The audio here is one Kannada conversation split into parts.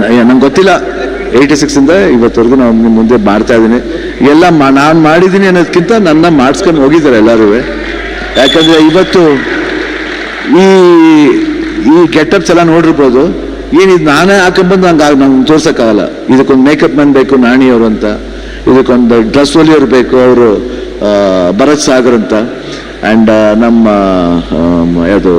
ನಂಗೆ ಗೊತ್ತಿಲ್ಲ. ಏಯ್ಟಿ ಸಿಕ್ಸಿಂದ ಇವತ್ತವರೆಗೂ ನಾವು ನಿಮ್ಮ ಮುಂದೆ ಮಾಡ್ತಾ ಇದ್ದೀನಿ. ಎಲ್ಲ ಮಾ, ನಾನು ಮಾಡಿದ್ದೀನಿ ಅನ್ನೋದಕ್ಕಿಂತ ನನ್ನ ಮಾಡಿಸ್ಕೊಂಡು ಹೋಗಿದ್ದಾರೆ ಎಲ್ಲರೂ ಯಾಕಂದರೆ ಇವತ್ತು ಈ ಈ ಗೆಟಪ್ಸ್ ಎಲ್ಲ ನೋಡಿರ್ಬೋದು. ಏನಿದು ನಾನೇ ಹಾಕೊಂಡ್ಬಂದು ನಂಗೆ ನಂಗೆ ತೋರ್ಸೋಕ್ಕಾಗಲ್ಲ. ಇದಕ್ಕೊಂದು ಮೇಕಪ್ ಮ್ಯಾನ್ ಬೇಕು ನಾಣಿಯವರು ಅಂತ. ಇದಕ್ಕೊಂದು ಡ್ರೆಸ್ ಹೊಲಿಯೋರು ಬೇಕು, ಅವರು ಭರತ್ ಸಾಗರ್ ಅಂತ. ಆ್ಯಂಡ್ ನಮ್ಮ ಯಾವುದು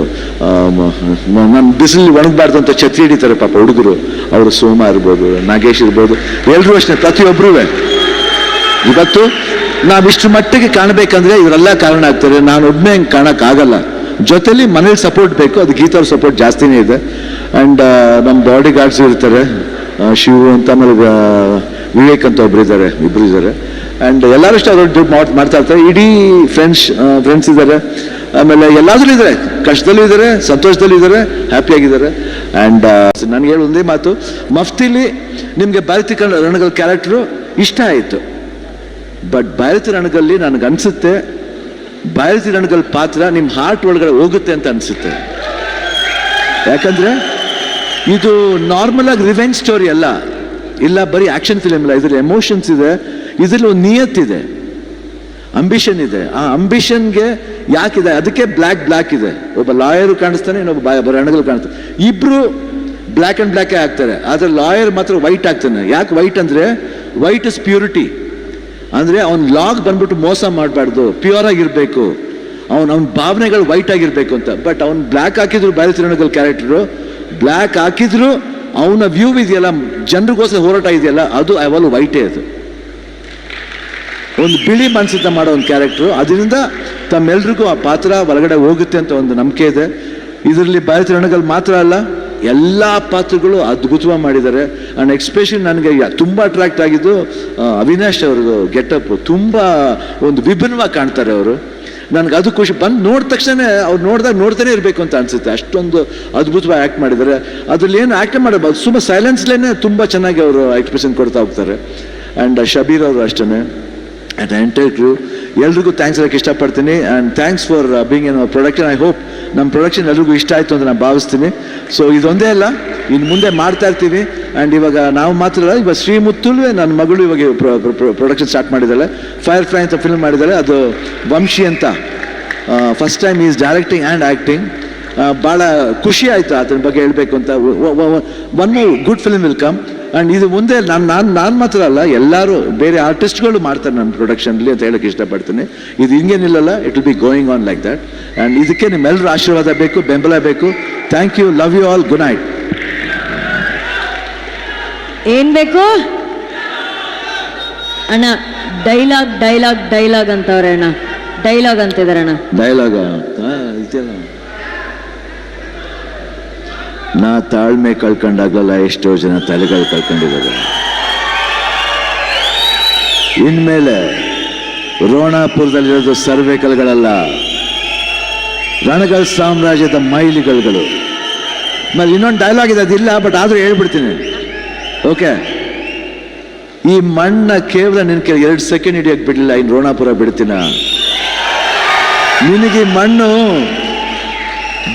ನಮ್ಮ ಬಿಸಿಲು ಒಣಗಬಾರ್ದು ಅಂತ ಛತ್ರಿ ಹಿಡಿತಾರೆ ಪಾಪ ಹುಡುಗರು. ಅವರು ಸೋಮ ಇರ್ಬೋದು, ನಾಗೇಶ್ ಇರ್ಬೋದು. ಎಲ್ಲರೂ ಅಷ್ಟೇ ಪ್ರತಿಯೊಬ್ಬರೂ ಇವತ್ತು ನಾವಿಷ್ಟು ಮಟ್ಟಿಗೆ ಕಾಣಬೇಕಂದ್ರೆ ಇವರೆಲ್ಲ ಕಾರಣ ಆಗ್ತಾರೆ. ನಾನು ಒಬ್ಬನೇ ಹಂಗೆ ಕಾಣೋಕ್ಕಾಗಲ್ಲ. ಜೊತೆಲಿ ಮನೇಲಿ ಸಪೋರ್ಟ್ ಬೇಕು, ಅದು ಗೀತವ್ರ ಸಪೋರ್ಟ್ ಜಾಸ್ತಿನೇ ಇದೆ. ಆ್ಯಂಡ್ ನಮ್ಮ ಬಾಡಿ ಗಾರ್ಡ್ಸ್ ಇರ್ತಾರೆ. ಶಿವು ಅಂತ ಆಮೇಲೆ ವಿವೇಕ್ ಅಂತ ಒಬ್ರು ಇದ್ದಾರೆ ಇಬ್ರು ಇದ್ದಾರೆ. ಆ್ಯಂಡ್ ಎಲ್ಲರೂ ಇಷ್ಟ ಅವ್ರು ದುಡ್ಡು ಮಾಡ್- ಮಾಡ್ತಾ ಇರ್ತಾರೆ. ಇಡೀ ಫ್ರೆಂಡ್ಸ್ ಫ್ರೆಂಡ್ಸ್ ಇದ್ದಾರೆ. ಆಮೇಲೆ ಎಲ್ಲಾದ್ರೂ ಇದ್ದಾರೆ. ಕಷ್ಟದಲ್ಲೂ ಇದ್ದಾರೆ, ಸಂತೋಷದಲ್ಲೂ ಇದ್ದಾರೆ ಹ್ಯಾಪಿಯಾಗಿದ್ದಾರೆ ಆ್ಯಂಡ್ ನನಗೆ ಹೇಳಿ ಒಂದೇ ಮಾತು. ಮಫ್ತಿಲಿ ನಿಮಗೆ ಭಾರತಿ ರಣಗಳ ಕ್ಯಾರೆಕ್ಟ್ರು ಇಷ್ಟ ಆಯಿತು. ಬಟ್ ಭಾರತಿ ರಣಗಲ್ಲಿ ನನಗೆ ಅನಿಸುತ್ತೆ ಭಾರತಿ ರಣಗಲ್ ಪಾತ್ರ ನಿಮ್ಮ ಹಾರ್ಟ್ ಒಳಗಡೆ ಹೋಗುತ್ತೆ ಅಂತ ಅನಿಸುತ್ತೆ. ಯಾಕಂದರೆ ಇದು ನಾರ್ಮಲಾಗಿ ರಿವೆಂಜ್ ಸ್ಟೋರಿ ಅಲ್ಲ. ಇಲ್ಲ, ಬರೀ ಆಕ್ಷನ್ ಫಿಲಮ್ ಇಲ್ಲ ಇದರಲ್ಲಿ ಎಮೋಷನ್ಸ್ ಇದೆ, ಇದರಲ್ಲಿ ಒಂದು ನಿಯತ್ತಿದೆ ಅಂಬಿಷನ್ ಇದೆ. ಆ ಅಂಬಿಷನ್ಗೆ ಯಾಕಿದೆ? ಅದಕ್ಕೆ ಬ್ಲ್ಯಾಕ್ ಬ್ಲ್ಯಾಕ್ ಇದೆ. ಒಬ್ಬ ಲಾಯರು ಕಾಣಿಸ್ತಾನೆ, ಇನ್ನೊಬ್ಬ ಬರಣಗಳು ರಣಗಳು ಕಾಣಿಸ್ತಾನೆ. ಇಬ್ಬರು ಬ್ಲ್ಯಾಕ್ ಆ್ಯಂಡ್ ಬ್ಲ್ಯಾಕೇ ಆಗ್ತಾರೆ. ಆದರೆ ಲಾಯರ್ ಮಾತ್ರ ವೈಟ್ ಆಗ್ತಾನೆ. ಯಾಕೆ ವೈಟ್ ಅಂದರೆ ವೈಟ್ ಇಸ್ ಪ್ಯೂರಿಟಿ ಅಂದರೆ ಅವ್ನು ಲಾಗ್ ಬಂದ್ಬಿಟ್ಟು ಮೋಸ ಮಾಡಬಾರ್ದು. ಪ್ಯೂರ್ ಆಗಿರಬೇಕು. ಅವನು, ಅವ್ನ ಭಾವನೆಗಳು ವೈಟ್ ಆಗಿರಬೇಕು ಅಂತ. ಬಟ್ ಅವ್ನು ಬ್ಲ್ಯಾಕ್ ಹಾಕಿದ್ರು ಬ್ಯಾರಿ ತಿರುಣಗಲ್ ಕ್ಯಾರೆಕ್ಟರು ಬ್ಲ್ಯಾಕ್ ಹಾಕಿದ್ರು ಅವನ ವ್ಯೂ ಇದೆಯಲ್ಲ, ಜನರಿಗೋಸ್ಕರ ಹೋರಾಟ ಇದೆಯಲ್ಲ, ಅದು ಐ ವಾಲ್ ವೈಟೇ ಅದು ಒಂದು ಬಿಳಿ ಮನಸ್ಸಿಂದ ಮಾಡೋ ಒಂದು ಕ್ಯಾರೆಕ್ಟ್ರು ಅದರಿಂದ ತಮ್ಮೆಲ್ರಿಗೂ ಆ ಪಾತ್ರ ಒಳಗಡೆ ಹೋಗುತ್ತೆ ಅಂತ ಒಂದು ನಂಬಿಕೆ ಇದೆ. ಇದರಲ್ಲಿ ಭಾರತ ರಣಗಲ್ ಮಾತ್ರ ಅಲ್ಲ, ಎಲ್ಲ ಪಾತ್ರಗಳು ಅದ್ಭುತವಾಗಿ ಮಾಡಿದ್ದಾರೆ. ಆ್ಯಂಡ್ ಎಕ್ಸ್ಪ್ರೆಷನ್ ನನಗೆ ತುಂಬ ಅಟ್ರಾಕ್ಟ್ ಆಗಿದ್ದು ಅವಿನಾಶ್ ಅವ್ರದ್ದು ಗೆಟಪ್ ತುಂಬ ಒಂದು ವಿಭಿನ್ನವಾಗಿ ಕಾಣ್ತಾರೆ ಅವರು. ನನಗೆ ಅದು ಖುಷಿ. ಬಂದು ನೋಡಿದ ತಕ್ಷಣ ಅವ್ರು ನೋಡಿದಾಗ ನೋಡ್ತಾನೆ ಇರಬೇಕು ಅಂತ ಅನಿಸುತ್ತೆ. ಅಷ್ಟೊಂದು ಅದ್ಭುತವಾಗಿ ಆ್ಯಕ್ಟ್ ಮಾಡಿದ್ದಾರೆ ಅದರಲ್ಲಿ ಏನು ಆ್ಯಕ್ಟ್ ಮಾಡಬಾರ್ದು. ಸುಮ್ಮನೆ ಸೈಲೆನ್ಸ್ಲೇ ತುಂಬ ಚೆನ್ನಾಗಿ ಅವರು ಎಕ್ಸ್ಪ್ರೆಷನ್ ಕೊಡ್ತಾ ಹೋಗ್ತಾರೆ. ಆ್ಯಂಡ್ ಶಬೀರ್ ಅವರು ಅಷ್ಟೇ ಆ್ಯಂಡ್ ಎಂಟೈರ್ ಕ್ರೂ ಎಲ್ರಿಗೂ ಥ್ಯಾಂಕ್ಸ್ ಹೇಳಕ್ಕೆ ಇಷ್ಟಪಡ್ತೀನಿ. And thanks for being in production I hope ನಮ್ಮ ಪ್ರೊಡಕ್ಷನ್ ಎಲ್ರಿಗೂ ಇಷ್ಟ ಆಯಿತು ಅಂತ ನಾನು ಭಾವಿಸ್ತೀನಿ. ಸೊ ಇದೊಂದೇ ಅಲ್ಲ. ಇನ್ನು ಮುಂದೆ ಮಾಡ್ತಾ ಇರ್ತೀವಿ ಆ್ಯಂಡ್ ಇವಾಗ ನಾವು ಮಾತ್ರ ಇವಾಗ ಶ್ರೀಮುತ್ತುಲ್ವೇ ನನ್ನ ಮಗಳು ಇವಾಗ ಪ್ರೊಡಕ್ಷನ್ ಸ್ಟಾರ್ಟ್ ಮಾಡಿದ್ದಾಳೆ. ಫೈರ್ ಫ್ಲೈ ಅಂತ ಫಿಲ್ಮ್ ಮಾಡಿದ್ದಾಳೆ. ಅದು ವಂಶಿ ಅಂತ. First time is directing and acting ಭಾಳ ಖುಷಿ ಆಯಿತು ಅದರ ಬಗ್ಗೆ ಹೇಳಬೇಕು ಅಂತ. One good film will come and ಇದು ಮುಂದೆ ನಾನು ನಾನು ನಾನು ಮಾತ್ರ ಅಲ್ಲ, ಎಲ್ಲರೂ ಬೇರೆ ಆರ್ಟಿಸ್ಟ್ಗಳು ಮಾಡ್ತಾರೆ ನನ್ನ ಪ್ರೊಡಕ್ಷನ್ಲಿ ಅಂತ ಹೇಳೋಕ್ಕೆ ಇಷ್ಟಪಡ್ತೀನಿ. ಇದು ಹಿಂಗೆ ನಿಲ್ಲಲ್ಲ it will be going on like that and ಇದಕ್ಕೆ ನಿಮ್ಮೆಲ್ಲರೂ ಆಶೀರ್ವಾದ ಬೇಕು, ಬೆಂಬಲ ಬೇಕು. Thank you love you all good night ಏನ್ ಬೇಕು? ಅಣ್ಣ ಡೈಲಾಗ್ ಡೈಲಾಗ್ ಡೈಲಾಗ್ ಅಂತವ್ರೆ ಅಣ್ಣ. ಡೈಲಾಗ್ ಅಂತಿದಾರೆ ಅಣ್ಣ. ಡೈಲಾಗ ನಾ ತಾಳ್ಮೆ ಕಳ್ಕೊಂಡಾಗಲ್ಲ ಎಷ್ಟೋ ಜನ ತಲೆಗಳು ಕಳ್ಕೊಂಡಿದ್ದಾರೆ. ಇನ್ಮೇಲೆ ರೋಣಾಪುರದಲ್ಲಿರೋದು ಸರ್ವೇಕಲ್ಗಳಲ್ಲ ರಣಗಳ ಸಾಮ್ರಾಜ್ಯದ ಮೈಲಿಗಲ್ಗಳು. ಮತ್ತೆ ಇನ್ನೊಂದು ಡೈಲಾಗ್ ಇದೆ, ಅದಿಲ್ಲ ಬಟ್ ಆದರೂ ಹೇಳ್ಬಿಡ್ತೀನಿ. ಓಕೆ ಈ ಮಣ್ಣ ಕೇವಲ ನಿನ್ ಕೆಲ ಎರಡು ಸೆಕೆಂಡ್ ಹಿಡಿಯಕ್ಕೆ ಬಿಡಲಿಲ್ಲ ಇನ್ನು ರೋಣಾಪುರ ಬಿಡ್ತೀನ? ನಿನಗೆ ಮಣ್ಣು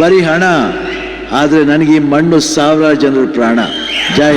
ಬರೀ ಹಣ, ಆದರೆ ನನಗೆ ಈ ಮಣ್ಣು ಸಾವಿರಾರು ಜನರ ಪ್ರಾಣ. ಜೈ.